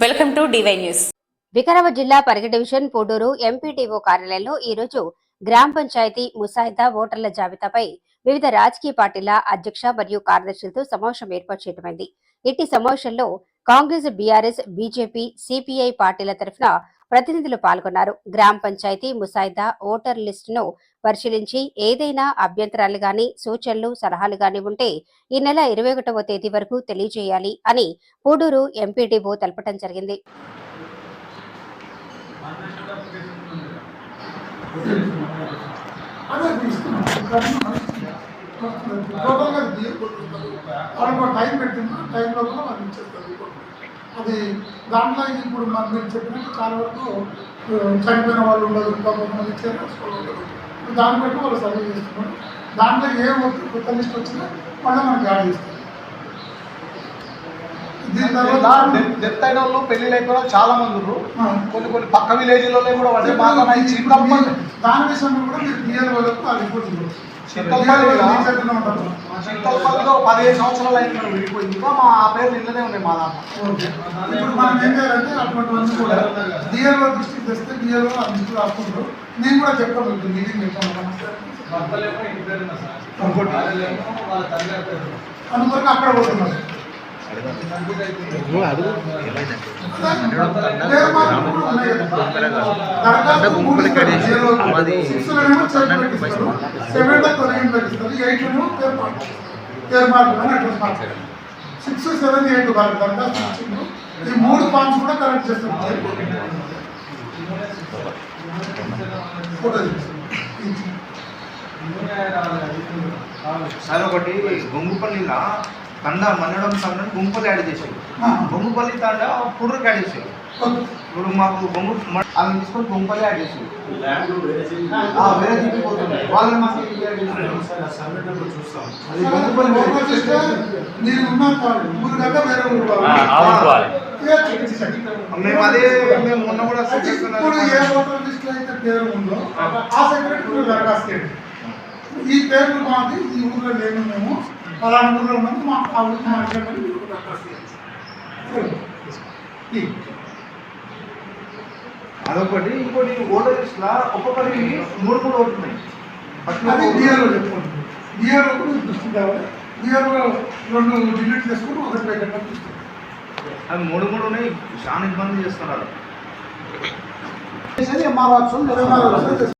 Welcome to DY news. Vikarabad జిల్లా Parigi division Pudur MPTO కార్యాలయంలో ఈ రోజు గ్రామ పంచాయతీ ముసాయిదా ఓటర్ల జాబితాపై వివిధ రాజకీయ పార్టీల అధ్యక్ష మరియు కార్యదర్శులతో సమావేశం ఏర్పాటు చేయడమైంది ఇట్టి సమావేశంలో కాంగ్రెస్ బీఆర్ఎస్ బీజేపీ సిపిఐ పార్టీల తరఫున ప్రతినిధులు పాల్గొన్నారు. గ్రామ పంచాయతీ ముసాయిదా ఓటర్ లిస్టును పరిశీలించి ఏదైనా అభ్యంతరాలు గాని సూచనలు సలహాలు గాని ఉంటే ఈ నెల ఇరవై ఒకటవ తేదీ వరకు తెలియజేయాలి అని పూడూరు ఎంపీడీఓ తెలపడం జరిగింది. టైం పెట్టింది. టైం లోపల మనం ఇచ్చేస్తాం అది దాంట్లో ఇప్పుడు మనం మీరు చెప్పినట్టు చాలా వరకు చనిపోయిన వాళ్ళు ఉండదు కొంతమంది వాళ్ళు ఇప్పుడు దాన్ని బట్టి వాళ్ళు సర్వే చేస్తున్నారు. దాంట్లో ఏ కొత్త లిస్ట్ వచ్చినా మళ్ళీ మనకి యాడ్ చేస్తారు. డెత్ అయిన వాళ్ళు పెళ్ళి లేకుండా చాలా మంది. కొన్ని కొన్ని పక్క విలేజ్లలో కూడా చింతపల్లి దాని విషయంలో కూడా మీరు క్లియర్ వాళ్ళకు ఆ రిపోర్ట్ ఇవ్వచ్చు. చింతపల్లి మీ చేతిలో ఉంటుంది. చింతపల్లిలో పదిహేను సంవత్సరాలు అయింది మనం విడిపోయింది. ఇంకా మా ఆ పేరు నిన్ననే ఉన్నాయి మా దాంట్లో. ఇప్పుడు మనం ఏం చేయాలంటే అటువంటివన్నీ కూడా డిఎల్ఓ దృష్టికి తెస్తే డిఎల్ఓ ఆ దృష్టి రాసుకుంటారు. నేను కూడా చెప్తాను మీకు మీటింగ్ పెట్టాను అందువరకు అక్కడ పోతున్నారు. సిక్స్ సెవెన్ ఎయిట్ వాళ్ళకి దరఖాస్తు ఈ మూడు ఫామ్స్ కూడా కరెక్ట్ చేస్తారు ఫోటో సార్ ఒకటి బొంగుపల్లిలో తండ మండలం తండ గుంపులు యాడ్ ఆ. బొంగుపల్లి తండ పుర్రుకి యాడ్ ఓకే. ఇప్పుడు మాకు బొంగు వాళ్ళని తీసుకొని బొంగుపల్లి యాడ్ వేరే తిప్పిపోతుంది వాళ్ళని మాకు. అది బొంగుపల్లి మీరు ఊరు కదా వేరే. మేము అదే మేము మొన్న కూడా అయితే ఇప్పుడు ఏ ఓటర్ లిస్ట్ అయితే పేరు ఉందో ఆ సెక్రటరీ దరఖాస్తు చేయండి. ఈ పేర్లు మాది ఈ ఊర్లో లేము మేము పలానా ఉన్నాము మా ఆ ఊరికి మా అడ్రస్ మీరు దరఖాస్తు చేయండి. ఈ. అదొకటి. ఇంకోటి ఓటర్ లిస్ట్ లా ఒక్కొక్కరి మూడు మూడు ఫస్ట్ అది డిఆర్ఓ చెప్పుకోండి. డిఆర్ఓ కూడా దృష్టి కావాలి. డిఆర్ఓ రెండు డిలీట్ చేసుకుని ఒకటి పెట్టడం అవి మూడు మూడు ఉన్నాయి. చాలా ఇబ్బంది చేస్తున్నారు. ఎంఆర్ఓ